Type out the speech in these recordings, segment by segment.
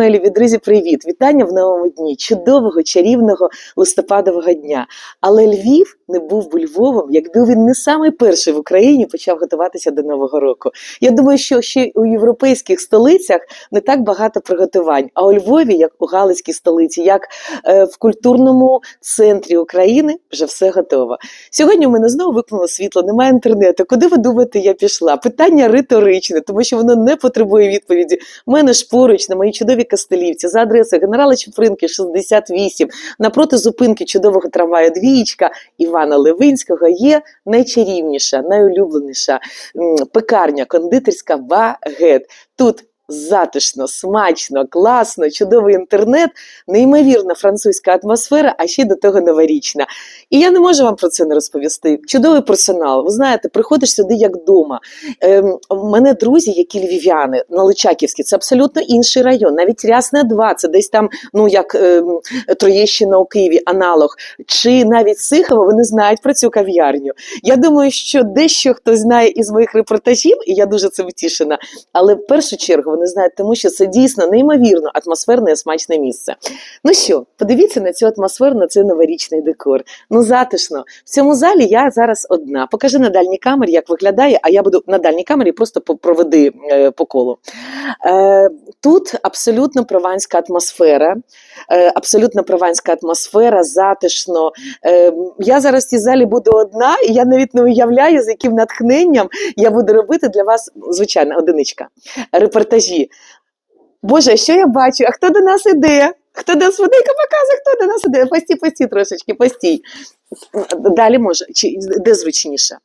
Мої любі друзі, привіт! Вітання в новому дні, чудового, чарівного листопадового дня. Але Львів не був би Львовом, якби він не самий перший в Україні почав готуватися до Нового року. Я думаю, що ще у європейських столицях не так багато приготувань. А у Львові, як у Галицькій столиці, як е, в культурному центрі України, вже все готово. Сьогодні у мене знову вимкнуло світло, немає інтернету. Куди ви думаєте, я пішла? Питання риторичне, тому що воно не потребує відповіді. У мене ж поруч на моїй чудовій Костелівці за адресою генерала Чупринки, 68, напроти зупинки чудового трамваю Двієчка Івана Левинського є найчарівніша, найулюбленіша пекарня кондитерська Багет. Тут затишно, смачно, класно, чудовий інтернет, неймовірна французька атмосфера, а ще до того новорічна. І я не можу вам про це не розповісти. Чудовий персонал. Ви знаєте, приходиш сюди як вдома. Ем, мене друзі, які львів'яни на Личаківській, це абсолютно інший район. Навіть Рясне 2, це десь там, ну як ем, Троєщина у Києві, аналог. Чи навіть Сихово, вони знають про цю кав'ярню. Я думаю, що дещо хтось знає із моїх репортажів, і я дуже цим втішена. Але в першу чергу вони знають, тому що це дійсно неймовірно атмосферне і смачне місце. Ну що, подивіться на цю атмосферу, на цей новорічний декор. Ну затишно. В цьому залі я зараз одна. Покажи на дальній камері, як виглядає, а я буду на дальній камері просто проведи е, по колу. Е, тут абсолютно прованська атмосфера, е, абсолютно прованська атмосфера, затишно. Е, я зараз в цій залі буду одна, і я навіть не уявляю, з яким натхненням я буду робити для вас, звичайно, одиничка, репортажі. Боже, що я бачу? А хто до нас іде? Хто до нас водика показує, хто до нас іде? Постій, постій трошечки, постій. Далі може, чи де зручніше?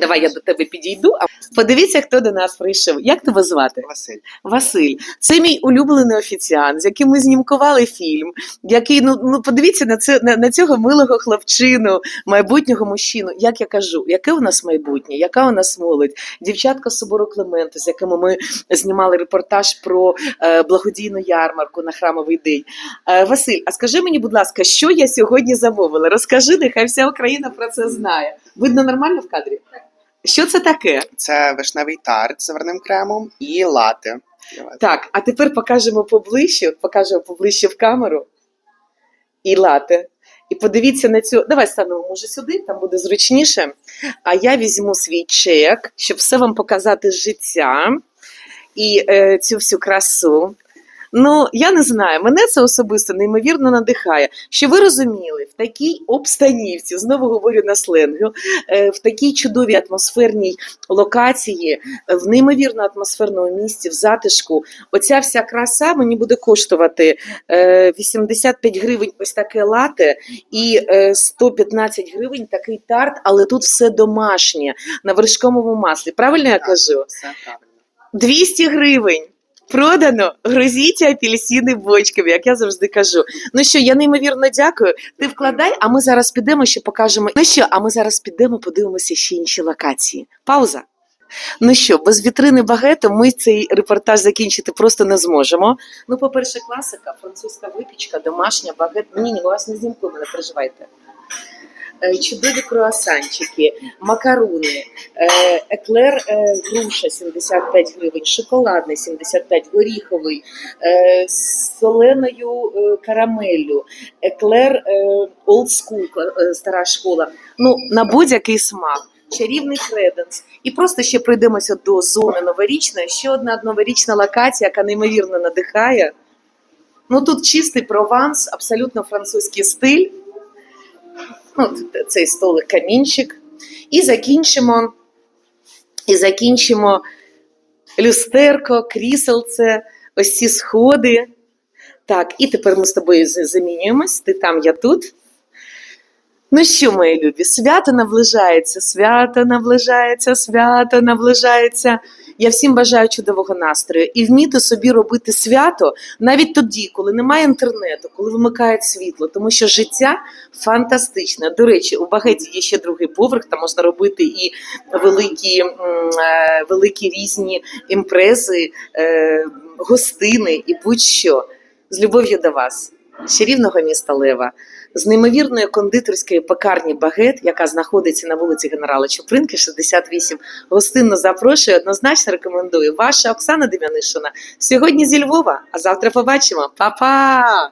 Давай я до тебе підійду. А подивіться, хто до нас прийшов. Як тебе звати? Василь. Василь. Це мій улюблений офіціант, з яким ми знімкували фільм. Який ну, ну подивіться на це на, на цього милого хлопчину, майбутнього мужчину. Як я кажу, яке у нас майбутнє, яка у нас молодь? Дівчатка собору Клемента, з якими ми знімали репортаж про е, благодійну ярмарку на храмовий день. Е, Василь, а скажи мені, будь ласка, що я сьогодні замовила? Розкажи, нехай вся Україна про це знає. Видно нормально в кадрі? Що це таке? Це вишневий тарт з заварним кремом і лати. Так, а тепер покажемо поближче, покажемо поближче в камеру і лате. І подивіться на цю. Давай станемо може сюди, там буде зручніше. А я візьму свій чек, щоб все вам показати з життя і е, цю всю красу. Ну, я не знаю, мене це особисто неймовірно надихає. Що ви розуміли, в такій обстанівці, знову говорю на сленгу, е, в такій чудовій атмосферній локації, е, в неймовірно атмосферному місці, в затишку, оця вся краса мені буде коштувати е, 85 гривень ось таке лате і е, 115 гривень такий тарт, але тут все домашнє на вершковому маслі. Правильно я кажу? Все правильно. 200 гривень. Продано, грузіть апельсини бочками, як я завжди кажу. Ну що, я неймовірно дякую. Ти вкладай, а ми зараз підемо ще покажемо. Ну що, а ми зараз підемо, подивимося ще інші локації. Пауза. Ну що, без вітрини багету ми цей репортаж закінчити просто не зможемо. Ну, по-перше, класика, французька випічка, домашня багет. Ні, ні, ми вас не знімкуємо, не переживайте. Е, Чудові круасанчики, макаруни, е, еклер е, груша 75 гривень, шоколадний 75, горіховий, з соленою карамеллю, еклер е, стара школа. Ну, на будь-який смак. Чарівний креденс. І просто ще прийдемося до зони новорічної. Ще одна новорічна локація, яка неймовірно надихає. Ну тут чистий прованс, абсолютно французький стиль. Ну, цей столик камінчик. І закінчимо, і закінчимо люстерко, кріселце, ось ці сходи. Так, і тепер ми з тобою замінюємось. Ти там, я тут. Ну що, мої любі, свято наближається, свято наближається, свято наближається. Я всім бажаю чудового настрою і вміти собі робити свято навіть тоді, коли немає інтернету, коли вимикають світло, тому що життя фантастичне. До речі, у багеті є ще другий поверх, там можна робити і великі, е, великі різні імпрези, е, гостини і будь-що. З любов'ю до вас. з чарівного міста Лева, з неймовірної кондитерської пекарні Багет, яка знаходиться на вулиці Генерала Чупринки, 68. Гостинно запрошую, однозначно рекомендую. Ваша Оксана Дем'янишина. Сьогодні зі Львова, а завтра побачимо. Па-па!